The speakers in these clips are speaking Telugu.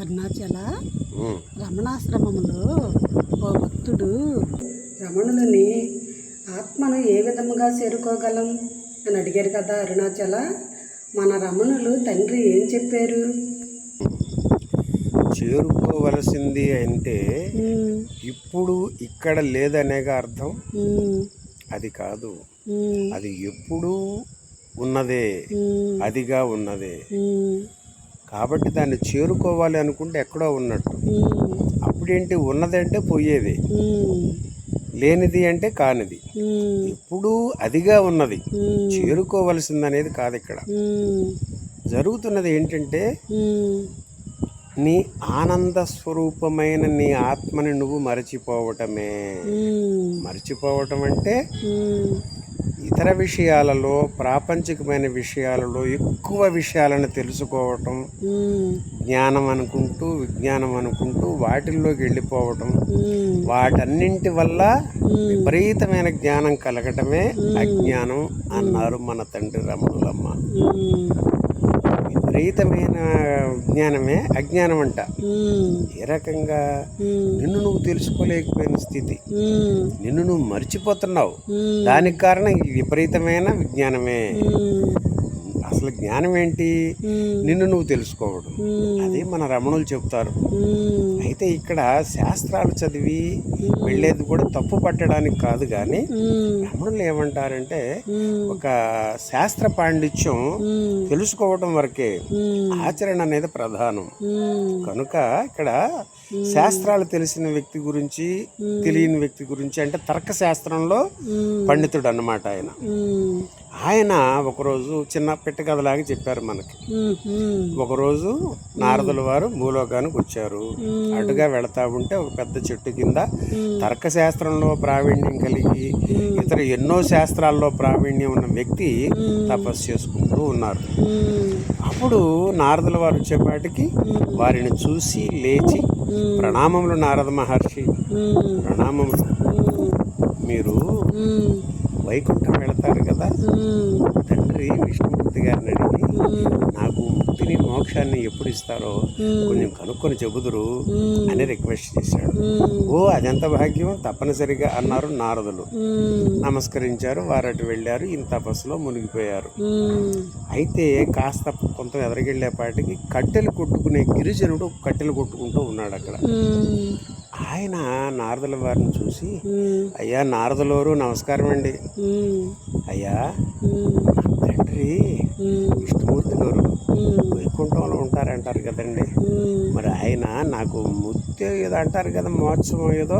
అరుణాచల. రమణాశ్రమంలో ఓ భక్తుడు. రమణులని ఆత్మను ఏ విధముగా చేరుకోగలం అని అడిగారు కదా అరుణాచల? మన రమణులు తండ్రి ఏం చెప్పారు? చేరుకోవలసింది అంటే ఇప్పుడు ఇక్కడ లేదనేగా అర్థం. అది కాదు. అది ఎప్పుడూ ఉన్నదే. అదిగా ఉన్నదే. కాబట్టి దాన్ని చేరుకోవాలి అనుకుంటే ఎక్కడో ఉన్నట్టు. అప్పుడేంటి? ఉన్నదంటే పోయేది. లేనిది అంటే కానిది. ఎప్పుడూ అదిగా ఉన్నది. చేరుకోవలసింది అనేది కాదు ఇక్కడ జరుగుతున్నది ఏంటంటే నీ ఆనంద స్వరూపమైన నీ ఆత్మని నువ్వు మరచిపోవటమే. మరచిపోవటం అంటే ఇతర విషయాలలో ప్రాపంచికమైన విషయాలలో ఎక్కువ విషయాలను తెలుసుకోవటం జ్ఞానం అనుకుంటూ విజ్ఞానం అనుకుంటూ వాటిల్లోకి వెళ్ళిపోవటం వాటన్నింటి వల్ల విపరీతమైన జ్ఞానం కలగటమే అజ్ఞానం అన్నారు మన తండ్రి రమణులమ్మ. విపరీతమైన జ్ఞానమే అజ్ఞానం అంట ఏ రకంగా? నిన్ను నువ్వు తెలుసుకోలేకపోయిన స్థితి. నిన్ను నువ్వు మర్చిపోతున్నావు. దానికి కారణం ఈ విపరీతమైన విజ్ఞానమే. అసలు జ్ఞానం ఏంటి? నిన్ను నువ్వు తెలుసుకోవడం. అదే మన రమణులు చెబుతారు అయితే ఇక్కడ శాస్త్రాలు చదివి వెళ్ళేది కూడా తప్పు పట్టడానికి కాదు కానీ రమణులు ఏమంటారంటే ఒక శాస్త్ర పాండిత్యం తెలుసుకోవడం వరకే ఆచరణ అనేది ప్రధానం. కనుక ఇక్కడ శాస్త్రాలు తెలిసిన వ్యక్తి గురించి తెలియని వ్యక్తి గురించి అంటే తర్క శాస్త్రంలో పండితుడు అన్నమాట ఆయన. ఆయన ఒకరోజు చిన్న పెట్ట కథలాగా చెప్పారు మనకి. ఒకరోజు నారదుల వారు భూలోకానికి వచ్చారు. అటుగా వెళతా ఉంటే ఒక పెద్ద చెట్టు కింద తర్కశాస్త్రంలో ప్రావీణ్యం కలిగి ఇతర ఎన్నో శాస్త్రాల్లో ప్రావీణ్యం ఉన్న వ్యక్తి తపస్సు చేసుకుంటూ ఉన్నారు. అప్పుడు నారదుల వారు వచ్చేపాటికి వారిని చూసి లేచి ప్రణామములు నారద మహర్షి. ప్రణామములు. మీరు వైకుంఠం వెళతారు కదా. తండ్రి విష్ణుమూర్తి గారిని అడిగి నాకు ముక్తిని మోక్షాన్ని ఎప్పుడు ఇస్తారో కొంచెం కనుక్కొని చెబుదురు అని రిక్వెస్ట్ చేశాడు. ఓ అదెంత భాగ్యం తప్పనిసరిగా అన్నారు నారదులు. నమస్కరించారు వారు అటు వెళ్ళారు ఈయన తపస్సులో మునిగిపోయారు. అయితే కాస్త కొంత ఎదరగెళ్ళేపాటికి కట్టెలు కొట్టుకునే గిరిజనుడు కట్టెలు కొట్టుకుంటూ ఉన్నాడు అక్కడ ఆయన నారదుల వారిని చూసి అయ్యా నారదులోరు నమస్కారం అండి అయ్యా తండ్రి విష్ణుమూర్తి గారు వైకుంఠంలో ఉంటారంటారు కదండి. మరి ఆయన నాకు ఏదో అంటారు కదా మహోత్సవం ఏదో.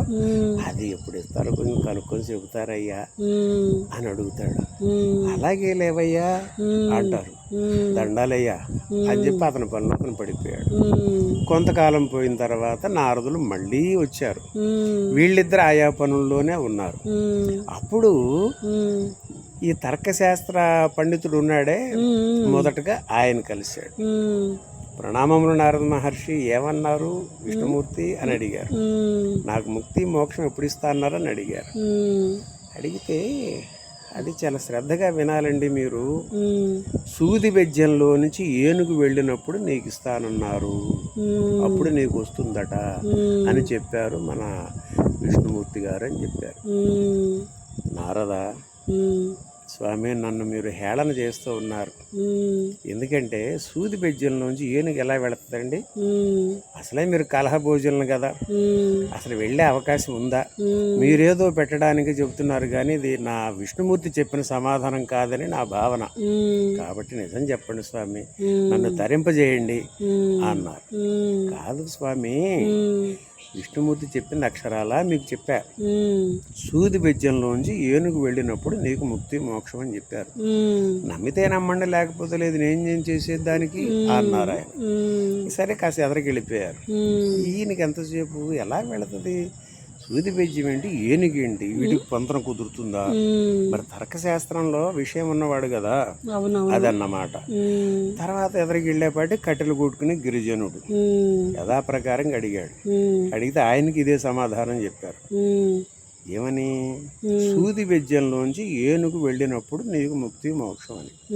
అది ఎప్పుడు ఇస్తారో? కొంచెం కనుక్కొని చెబుతారయ్యా అని అడుగుతాడు. అలాగే లేవయ్యా అంటారు. దండాలయ్యా అని చెప్పి అతని పనిలో అతను పడిపోయాడు. కొంతకాలం పోయిన తర్వాత నారదులు మళ్ళీ వచ్చారు. వీళ్ళిద్దరు ఆయా పనుల్లోనే ఉన్నారు. అప్పుడు ఈ తర్కశాస్త్ర పండితుడు ఉన్నాడే మొదటగా ఆయన కలిశాడు. ప్రణామములు నారద మహర్షి ఏమన్నారు? విష్ణుమూర్తి అని అడిగారు. నాకు ముక్తి మోక్షం ఎప్పుడు ఇస్తా అన్నారు అని అడిగారు. అడిగితే అది చాలా శ్రద్ధగా వినాలండి మీరు. సూది బెజ్జంలో నుంచి ఏనుగు వెళ్ళినప్పుడు నీకు ఇస్తానన్నారు. అప్పుడు నీకు వస్తుందట అని చెప్పారు మన విష్ణుమూర్తి గారు అని చెప్పారు. నారద స్వామి నన్ను మీరు హేళన చేస్తూ ఉన్నారు. ఎందుకంటే సూది బెజ్జంలోంచి ఏనుగు ఎలా వెళుతుందండి? అసలే మీరు కలహ భోజనం కదా? అసలు వెళ్ళే అవకాశం ఉందా? మీరేదో పెట్టడానికి చెబుతున్నారు కానీ ఇది నా విష్ణుమూర్తి చెప్పిన సమాధానం కాదని నా భావన. కాబట్టి నిజం చెప్పండి స్వామి. నన్ను తరింపజేయండి అన్నారు. కాదు స్వామి. విష్ణుమూర్తి చెప్పిన అక్షరాలా మీకు చెప్పా. సూది బెజ్జంలోంచి ఏనుగు వెళ్ళినప్పుడు నీకు ముక్తి మోక్షం అని చెప్పారు. నమ్మితే నమ్మండి లేకపోతే లేదు నేను ఏం చేసేది దానికి? అన్నారు ఆయన సరే కాస్త ఎదరికి వెళ్ళిపోయారు. ఈయనకి ఎంతసేపు? ఎలా వెళుతుంది? సూది బెజ్జం ఏంటి ఏనుగేంటి? వీటికి పొంతన కుదురుతుందా? మరి తర్కశాస్త్రంలో విషయం ఉన్నవాడు కదా? అదన్నమాట. తర్వాత ఎదరికి వెళ్ళేపాటి కట్టెలు కొట్టుకుని గిరిజనుడు. యథాప్రకారంగా అడిగాడు. అడిగితే ఆయనకి ఇదే సమాధానం చెప్పారు. ఏమని? సూది బెజ్జంలోంచి ఏనుగు వెళ్ళినప్పుడు నీకు ముక్తి మోక్షం అని.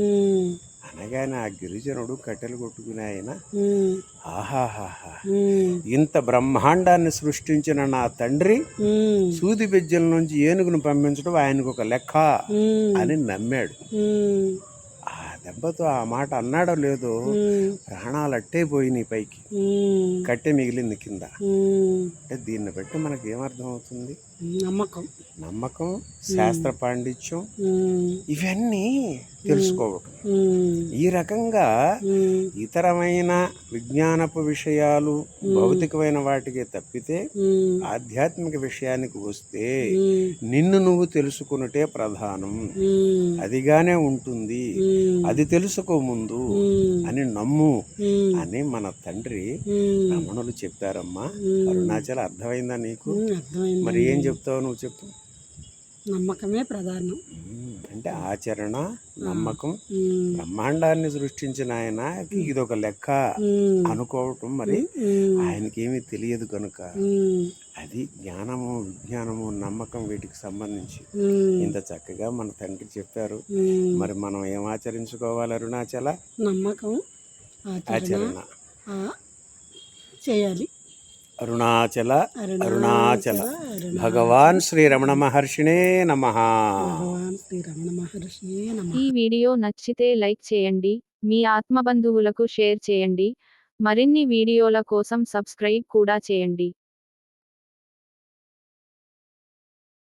అనగానే ఆ గిరిజనుడు కట్టెలు కొట్టుకునే ఆయన. ఆహాహాహా. ఇంత బ్రహ్మాండాన్ని సృష్టించిన నా తండ్రి సూది బెజ్జల నుంచి ఏనుగును పంపించడం ఆయనకు ఒక లెక్క అని నమ్మాడు. ఆ దెబ్బతో ఆ మాట అన్నాడో లేదో ప్రాణాలు అట్టే పోయినాయి పైకి. కట్టె మిగిలింది కింద. అంటే దీన్ని బట్టి మనకి ఏమర్థం అవుతుంది నమ్మకం. నమ్మకం శాస్త్ర పాండిత్యం ఇవన్నీ తెలుసుకోవటం ఈ రకంగా ఇతరమైన విజ్ఞానపు విషయాలు భౌతికమైన వాటికి తప్పితే ఆధ్యాత్మిక విషయానికి వస్తే నిన్ను నువ్వు తెలుసుకున్నటే ప్రధానం. అదిగానే ఉంటుంది. అది తెలుసుకో ముందు ఉమ్, అని నమ్ము అని మన తండ్రి రమణులు చెప్పారమ్మా. అరుణాచల అర్థమైందా నీకు? మరి ఏం చెప్తావు నువ్వు చెప్పు. నమ్మకమే ప్రధానం. అంటే ఆచరణ నమ్మకం బ్రహ్మాండాన్ని సృష్టించిన ఆయన ఇది ఒక లెక్క అనుకోవటం మరి ఆయనకేమీ తెలియదు కనుక అది జ్ఞానము విజ్ఞానము నమ్మకం వీటికి సంబంధించి. ఇంత చక్కగా మన తండ్రి చెప్పారు. మరి మనం ఏం ఆచరించుకోవాలి అరుణాచల? నమ్మకం ఆచరణ చేయాలి. అరుణాచల అరుణాచల అరుణాచల. అరుణ భగవాన్ శ్రీ రమణ మహర్షిణే నమ. భగవాన్ శ్రీ రమణ మహర్షి నమ. ఈ వీడియో నచ్చితే లైక్ చేయండి మీ ఆత్మబంధువులకు షేర్ చేయండి మరిన్ని వీడియోల కోసం సబ్స్క్రైబ్ కూడా చేయండి.